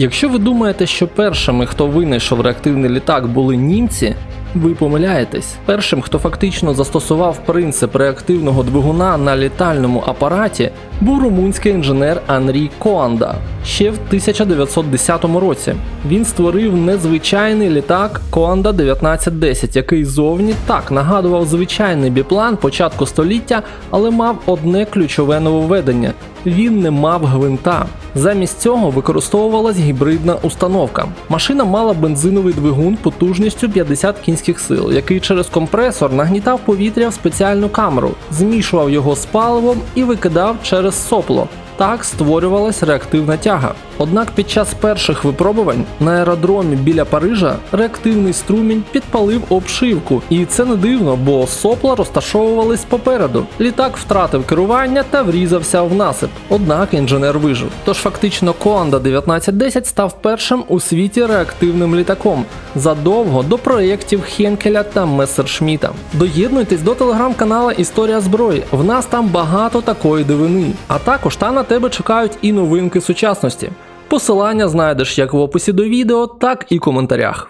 Якщо ви думаєте, що першими, хто винайшов реактивний літак, були німці, ви помиляєтесь. Першим, хто фактично застосував принцип реактивного двигуна на літальному апараті, був румунський інженер Анрі Коанда ще в 1910 році. Він створив незвичайний літак Коанда 1910, який зовні так нагадував звичайний біплан початку століття, але мав одне ключове нововведення: він не мав гвинта. Замість цього використовувалась гібридна установка. Машина мала бензиновий двигун потужністю 50 кінських сил, який через компресор нагнітав повітря в спеціальну камеру, змішував його з паливом і викидав через сопло. Так створювалась реактивна тяга. Однак під час перших випробувань на аеродромі біля Парижа реактивний струмінь підпалив обшивку, і це не дивно, бо сопла розташовувались попереду. Літак втратив керування та врізався в насип. Однак інженер вижив. Тож фактично Коанда 1910 став першим у світі реактивним літаком задовго до проєктів Хенкеля та Мессершміта. Доєднуйтесь до телеграм-канала Історія зброї. В нас там багато такої дивини. А також там на тебе чекають і новинки сучасності. Посилання знайдеш як в описі до відео, так і в коментарях.